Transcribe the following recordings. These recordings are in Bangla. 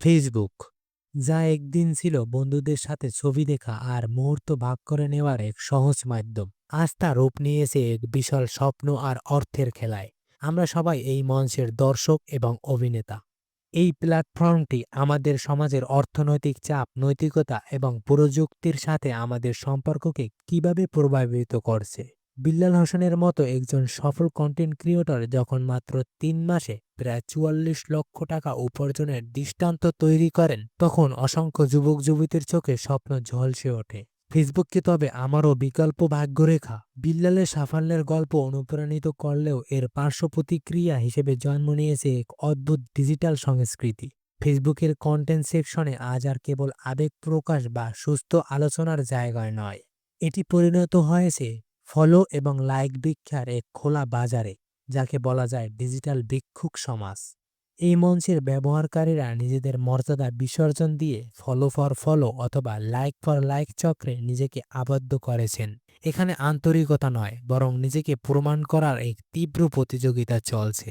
ফেসবুক যা একদিন ছিল বন্ধুদের সাথে ছবি দেখা আর মুহূর্ত ভাগ করে নেওয়ার এক সহজ মাধ্যম। আজ তা রূপ নিয়েছে এক বিশাল স্বপ্ন আর অর্থের খেলায়। আমরা সবাই এই মঞ্চের দর্শক এবং অভিনেতা। এই প্ল্যাটফর্মটি আমাদের সমাজের অর্থনৈতিক চাপ, নৈতিকতা এবং প্রযুক্তির সাথে আমাদের সম্পর্ককে কীভাবে প্রভাবিত করছে? বিল্লাল হোসেনের মতো একজন সফল কন্টেন্ট ক্রিয়েটর যখন মাত্র তিন মাসে প্রায় চুয়াল্লিশ লক্ষ টাকা উপার্জনের দৃষ্টান্ত তৈরি করেন, তখন অসংখ্য যুবক যুবতীর চোখে স্বপ্ন ঝলসে ওঠে। ফেসবুককে তবে আমারও বিকল্প ভাগ্যরেখা। বিল্লালের সাফল্যের গল্প অনুপ্রাণিত করলেও এর পার্শ্ব প্রতিক্রিয়া হিসেবে জন্ম নিয়েছে এক অদ্ভুত ডিজিটাল সংস্কৃতি। ফেসবুকের কন্টেন্ট সেকশনে আজ আর কেবল আবেগ প্রকাশ বা সুস্থ আলোচনার জায়গায় নয়। এটি পরিণত হয়েছে ফলো এবং লাইক ভিক্ষার এক খোলা বাজারে। যাকে বলা যায় ডিজিটাল ভিক্ষুক সমাজ। এই মঞ্চের ব্যবহারকারীরা নিজেদের মর্যাদা বিসর্জন দিয়ে ফলো ফর ফলো অথবা লাইক ফর লাইক চক্রে নিজেকে আবদ্ধ করেছেন। এখানে আন্তরিকতা নয়, বরং নিজেকে প্রমাণ করার এক তীব্র প্রতিযোগিতা চলছে।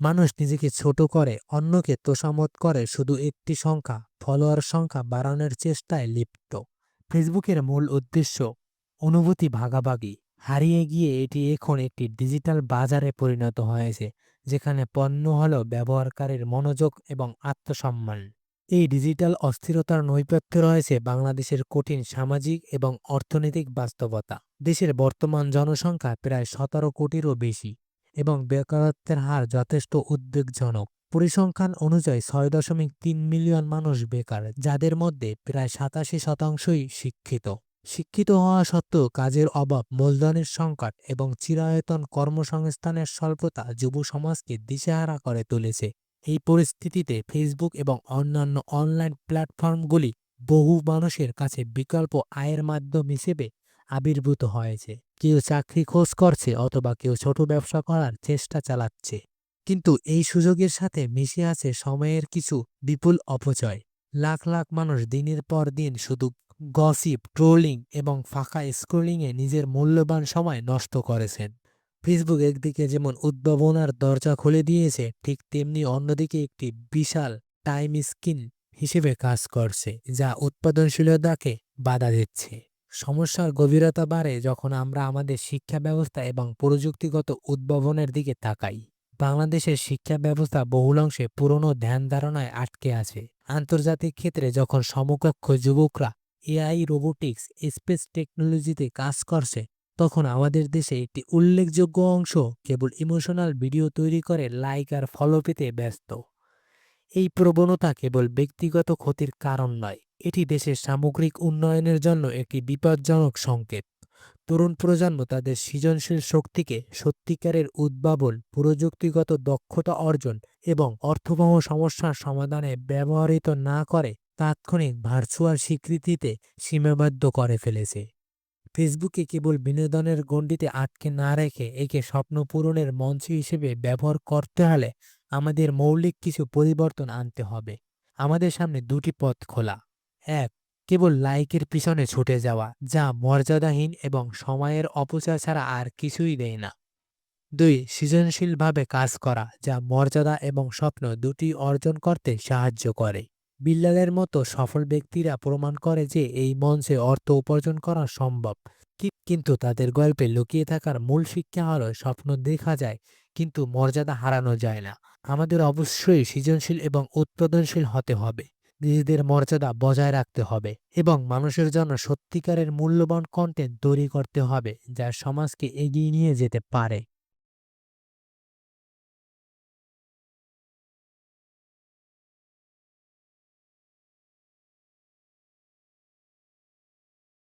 মানুষ নিজেকে ছোট করে অন্যকে তোষামত করে শুধু একটি সংখ্যা ফলোয়ার সংখ্যা বাড়ানোর চেষ্টায় লিপ্ত। ফেসবুকের মূল উদ্দেশ্য, অনুভূতি ভাগাভাগি। হারিয়ে গিয়ে এটি এখন একটি ডিজিটাল বাজারে পরিণত হয়েছে, যেখানে পণ্য হল ব্যবহারকারীর মনোযোগ এবং আত্মসম্মান। এই ডিজিটাল অস্থিরতার নৈপথ্যে রয়েছে বাংলাদেশের কঠিন সামাজিক এবং অর্থনৈতিক বাস্তবতা। দেশের বর্তমান জনসংখ্যা প্রায় সতেরো কোটিরও বেশি এবং বেকারত্বের হার যথেষ্ট উদ্বেগজনক। পরিসংখ্যান অনুযায়ী ছয় দশমিক তিন মিলিয়ন মানুষ বেকার, যাদের মধ্যে প্রায় সাতাশি শতাংশই শিক্ষিত। শিক্ষিত হওয়া সত্ত্বেও কাজের অভাব, মূলধনের সংকট এবং চিরায়তন কর্মসংস্থানের স্বল্পতা যুব সমাজকে দিশেহারা করে তুলেছে। এই পরিস্থিতিতে ফেসবুক এবং অন্যান্য অনলাইন প্ল্যাটফর্মগুলি বহু মানুষের কাছে বিকল্প আয়ের মাধ্যম হিসেবে আবির্ভূত হয়েছে। কেউ চাকরি খোঁজ করছে অথবা কেউ ছোট ব্যবসা করার চেষ্টা চালাচ্ছে। কিন্তু এই সুযোগের সাথে মিশে আছে সময়ের কিছু বিপুল অপচয়। লাখ লাখ মানুষ দিনের পর দিন শুধু গসিপ ট্রোলিং এবং ফাঁকা স্ক্রোলিংয়ে নিজের মূল্যবান সময় নষ্ট করেছেন। ফেসবুক একদিকে যেমন উদ্ভাবনার দরজা খুলে দিয়েছে, ঠিক তেমনি অন্যদিকে একটি বিশাল টাইম স্কিন হিসেবে কাজ করছে, যা উৎপাদনশীলতাকে বাধা দিচ্ছে। সমস্যার গভীরতা বাড়ে যখন আমরা আমাদের শিক্ষা ব্যবস্থা এবং প্রযুক্তিগত উদ্ভাবনের দিকে তাকাই। বাংলাদেশের শিক্ষা ব্যবস্থা বহুলাংশে পুরনো ধ্যান ধারণায় আটকে আছে। আন্তর্জাতিক ক্ষেত্রে যখন সমকক্ষ যুবকরা এআই রোবোটিক্স, স্পেস টেকনোলজিতে কাজ করছে। তখন আমাদের দেশে একটি উল্লেখযোগ্য অংশ কেবল ইমোশনাল ভিডিও তৈরি করে, লাইক আর ফলো পেতে ব্যস্ত। এই প্রবণতা কেবল ব্যক্তিগত ক্ষতির কারণ নয়, এটি দেশের সামগ্রিক উন্নয়নের জন্য একটি বিপজ্জনক সংকেত। তরুণ প্রজন্ম তাদের সৃজনশীল শক্তিকে সত্যিকারের উদ্ভাবন, প্রযুক্তিগত দক্ষতা অর্জন এবং অর্থবহ সমস্যার সমাধানে ব্যবহৃত না করে তাৎক্ষণিক ভার্চুয়াল স্বীকৃতিতে সীমাবদ্ধ করে ফেলেছে। ফেসবুকে কেবল বিনোদনের গণ্ডিতে আটকে না রেখে একে স্বপ্ন পূরণের মঞ্চ হিসেবে ব্যবহার করতে হলে আমাদের মৌলিক কিছু পরিবর্তন আনতে হবে। আমাদের সামনে দুটি পথ খোলা। এক, কেবল লাইকের পিছনে ছুটে যাওয়া, যা মর্যাদাহীন এবং সময়ের অপচয় ছাড়া আর কিছুই দেয় না। দুই, সৃজনশীলভাবে কাজ করা, যা মর্যাদা এবং স্বপ্ন দুটি অর্জন করতে সাহায্য করে। বিল্লালের মতো সফল ব্যক্তিরা প্রমাণ করে যে এই মঞ্চে অর্থ উপার্জন করা সম্ভব। কিন্তু তাদের গল্পে লুকিয়ে থাকার মূল শিক্ষা হলো স্বপ্ন দেখা যায়, কিন্তু মর্যাদা হারানো যায় না। আমাদের অবশ্যই সৃজনশীল এবং উৎপাদনশীল হতে হবে। নিজেদের মর্যাদা বজায় রাখতে হবে এবং মানুষের জন্য সত্যিকারের মূল্যবান কন্টেন্ট তৈরি করতে হবে যা সমাজকে এগিয়ে নিয়ে যেতে পারে।